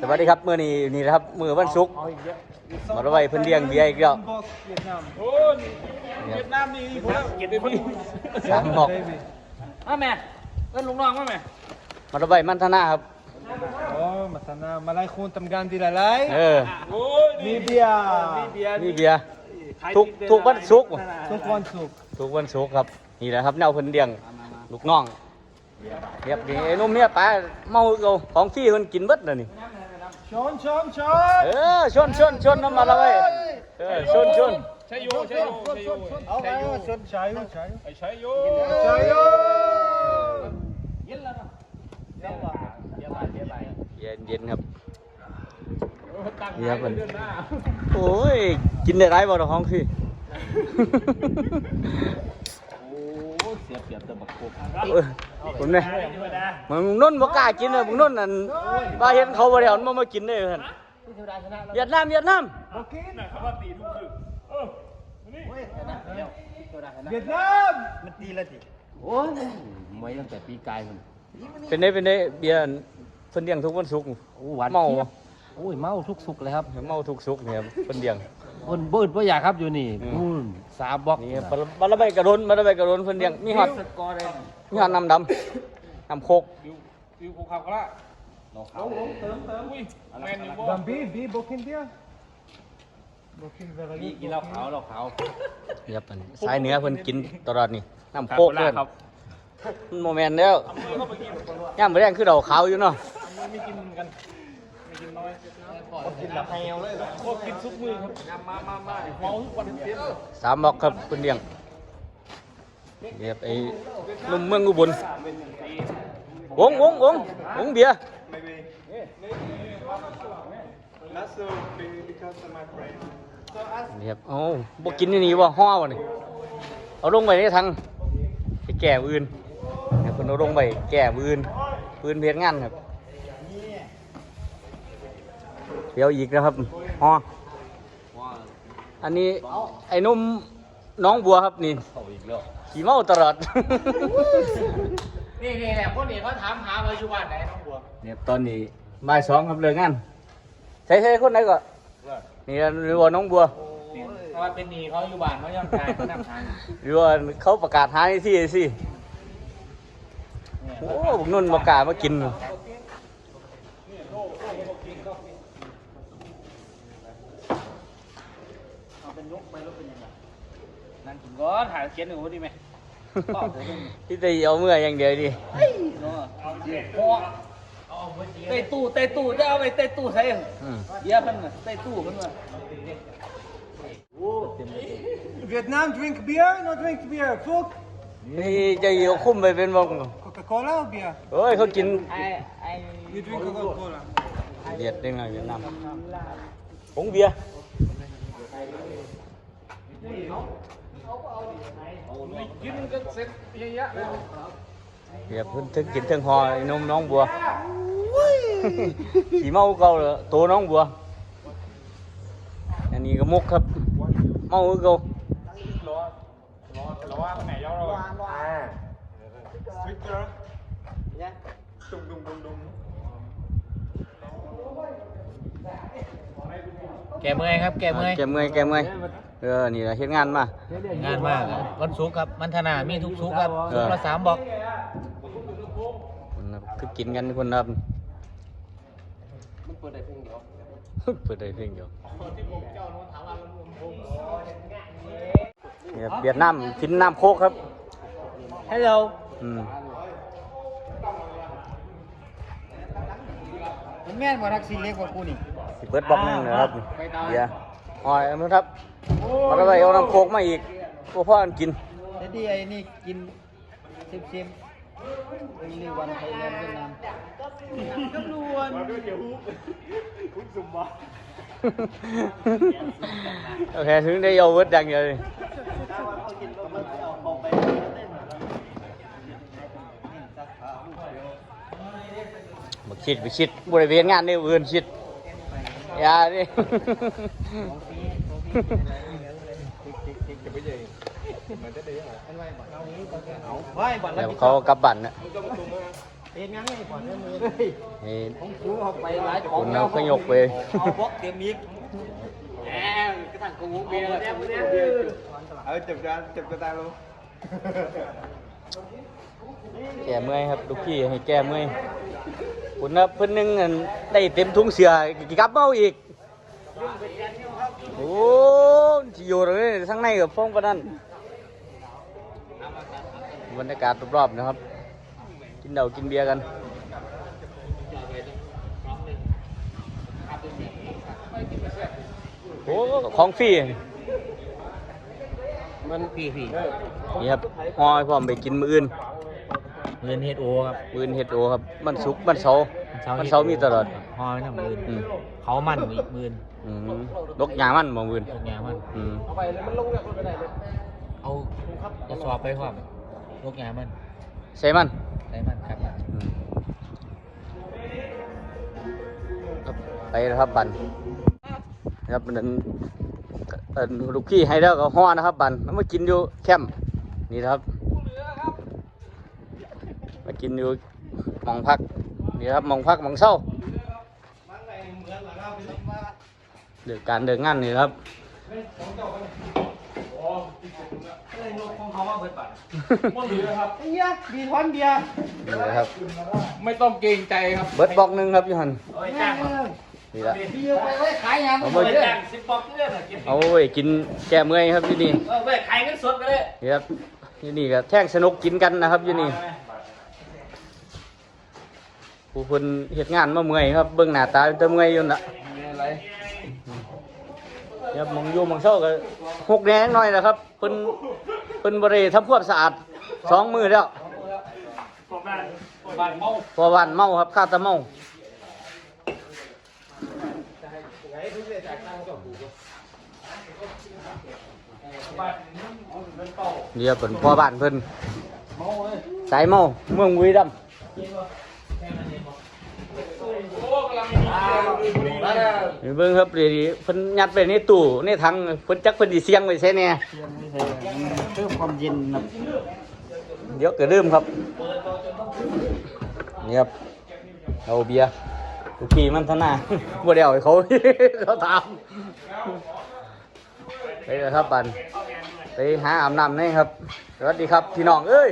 สวัสดีครับมื้อนี้นี่นะครับมื้อวันศุกร์มาไว้เพิ่นเลี้ยงเบียร์อีกแล้วโอ้ยเวียดนามนี่ผมกินได้พี่สามหอกมาแม่เอิ้นลุงน้องมาแม่มาไว้มันธนาครับโอ้มาสนามาไล่คุณทำงานดีหลายเออโอ้ยมีเบียร์มีเบียร์นี่เบียร์ทุกทุกวันศุกร์ทุกวันศุกร์ทุกวันศุกร์ครับนี่แหละครับแนวเพิ่นเลี้ยงลูกน้องเรียบนี่ไอ้หนุ่มเนี่ยป้าเมาเอาของฟรีเพิ่นกินเบิดแล้วนี่ ชนชนชนเออชนชนชนน้ำมาละไว้เออชนชนใช่โยใช่โยใช่โยเอาไปชนใช้ใช้ไอ้ใช่โยใช้โยเย็นเย็นครับตั้งเดี๋ยวก่อนเดือนหน้าโอ้ยกินได้ไรบ่ดอกของฟรีโอ้ เสียเปรียบแต่บักโคกเออผมเนี่ยมึงนุ่นบ่กล้ากินเลยมึงนุ่นนั่นบ้าเห็นเขาบ่ได้เอามันมากินได้เพิ่นเวียดนามเวียดนามน่ะคำว่าตีทุกคืนเออนี่เวียดนามโอ้ยไม่ตั้งแต่ปีกายมันเป็นได้เป็นได้เบียร์เพิ่นเลี้ยงทุกวันศุกร์โอ้หวานเมาจี๊ยบโอ้ยเมาทุกสุกเลยครับเมาทุกศุกร์เนี่ยครับเพิ่นเลี้ยง บนบืดบ่อยากครับอยู่นี่อืมนู่นสามบล็อกนี่ครับบลาใบกระโดนบลาใบกระโดนเพิ่นเลี้ยงมีฮอดสกอร์เลยมีฮอดน้ำดำน้ำโคกดิวดิวโคคาโคล่าลงลงเติมเติมอุ้ยแมนอยู่บ่บัมบี้บีบุกินเบียร์บุกินเวลานี่กินเหล้าขาวเหล้าขาวครับอันสายเหนือเพิ่นกินตลอดนี่น้ำโคกเพิ่นมันโมแมนแล้วย่ามมื้อแรงคือดอกขาวอยู่เนาะไม่กินกันไม่ กินน้อยกินแบบแฮวเลยโคตรกินซุปมือครับมามามาเมาทุกวันเต็มสามบอกครับเพิ่นเลี้ยงเรียบไอ้หนุ่มเมืองอุบลวงวงวงวงเบียร์นี่ครับเอ้บกินนี่นี่บ่ห่อวะนี่เอาลงไปในทางไปแก่มืออื่นเนี่ยเพิ่นเอาลงไปแก่มืออื่นปืนเพียงานครับ ดี๋ยวอีกนะครับห่ออันนี้ไอ้หนุ่มน้องบัวครับนี่ขี่เมาตลอด นี่นี่แหละคนนี้เขาถามหาว่าอยู่บ้านไหนน้องบัวเนี่ยตอนนี้บ่ายสองครับเลิกงานใช่ใช่คนไหนก็นี่หรือว่าน้องบัวเพราะว่าเป็นหนีเขาอยู่บ้านเขาย่อมตายเขานำทางหรือว่าเขาประกาศหาที่สิโอ้บุกนุ่นประกล้าศมากิน นั่นถึง ก็ถ่ายเขียนหนูดีไหมที่จะเอาเมื่ออย่างเดียวดิเตะตู้เตะตู้จะเอาไปเตะตู้ใช่อืมเยี่ยเพิ่นน่ะเตะตู้เพิ่นว่าเวียดนาม drink beer no drink beer Coke นี่จะเอาคุ้มไปเป็นวง Coca Cola or beer เฮ้ยเขากินไอ้ไอ้ you drink Coca Cola เวียดได้ไงเวียดนามผงเบียร์ กินกันเสร็จเยอะๆเลยเบียร์เพิ่นถึงกินถึงหอไอ้นมน้องบัวขี่เมาเก่าเลยตัวน้องบัว อันนี้ก็มุกครับ เมาคือเก่าระวังไหนย่อระวังแกเมื่อยครับ แกเมื่อยแกเมื่อยแกเมื่อย เออ นี่แหละเฮ็ดงานมา งานมากอะวันศุกร์ครับ มันธนา มีทุกศุกร์ครับเอศุอ กร์ละสามบล็อกคนน่ะคือกินกันคนนับมันเปิดได้เพียงเดียวเปิดได้เพียงเดียวนี่ครับเวียดนามกินน้ำโคกครับ ฮัลโหลอืมมันแม่นกว่าทักซี่เล็กกว่ากูนี่ สิเปิดบล็อกหนึงนะครับเดี๋ยวอ๋อยมันครับ มาแล้วไปเอาน้ำโคกมาอีกพวกพ่อกันกินแต่ที่ไอ้นี่กินซิมซิมนี่วันไทยแลนด์เวียดนามโอเคถึงได้เอาเวิร์ดดังเลยบักชิดบักชิดบริเวณงานนี่เอื่นชิด อย่าดิไว้บัตรเดี๋ยวเขากลับบันนะเห็นงั้นไงก่อนเนี่ยมือนี่ผมคูออกไปหลายคุณเอาขยกไปเอาบล็อกเตรียมอีกเอาจับจานจับกระตาลง แก้เมื่อยครับลูกพี่ให้แก้เมื่อยคุณนะเพิ่นหนึงอันได้เต็มถุงเสือกลับเมาอีกโอ้ที่อยู่ตรงนี้ทั้งในกับฟองปานนั้นบรรยากาศรอบๆนะครับ กินเหล้ากินเบียร์กันโอ้ของฟรีมันพี่พี่นี่ครับห่อให้พร้อมไปกินมื้ออื่น เงินเฮดโอครับมื้ออื่นเฮ็ดโอครับ มันสุกร์มันเสาร์มันเสาร์มีตลอดพอไม่ทำมื่นอืม เขามันอีกมื่นอืมนกยางมันบ่มื้ออื่นเป็นไงมัน อืมเอาไปเลยมันลงจากรถไปได้เลยเอาจะสอบไปความยกไงมันใส่มันได้มันครับอืมครับไปแล้วครับบันนะครับนั่นเอ่อลูกพี่ให้แล้วก็ห่อนะครับบันแล้วมากินอยู่แคมป์นี่นะครับมา กินอยู่หมองพักนี่ครับหมองพักหมองเศร้าเดือการเดินงานนี่ครับมันเหลือครับเฮียมีทอนเบียร์นี่นะครับ ไม่ต้องเกรงใจครับเบิร์ดบอกหนึ่งครับยูฮันเอาไปจ้างมานี่ละเบียร์ไปไว้ขายยังเอาไปเอาไปจ้างสิบปอกเลือดกินเอาไว้กินแก้เมื่อยครับที่นี่เออไปขายเงินสดไปเลยนี่ครับที่นี่ก็แท่งสนุกกินกันนะครับที่นี่ ผู้คนเหตุงานมาเมื่อยครับเบื้องหน้าตาจะเมื่อยอยู่น่ะอะไรเดี๋ยวมองอยู่มองเศร้าก็หกแดงหน่อยนะครับเพิ่นเพิ่นบริทำความสะอาดสองมือแล้วประมาณประมาณเมาเพอวันเมาครับข้าแตะเมาเดี๋ยวเป็นพ่อบ้านเพิ่นเมาเลยสายเมาเมืองบุรีรัม ย์โอ้กำลังมีแล้วนี่เบิ่งครับเดี๋ยวนี้เพิ่นยัดไปในตู้ในถังเพิ่นจักเพิ่นสิเสียงไว้ใช่แน่เพิ่มความเย็นนะเดี๋ยวก็ลืมครับนี่ครับเอาเบียร์ลูกพี่มันทนาบ่ได้เอาให้เขาเขาถามไปเลยครับบันไปหาอาบน้ำนี่ครับสวัสดีครับพี่น้องเอ้ย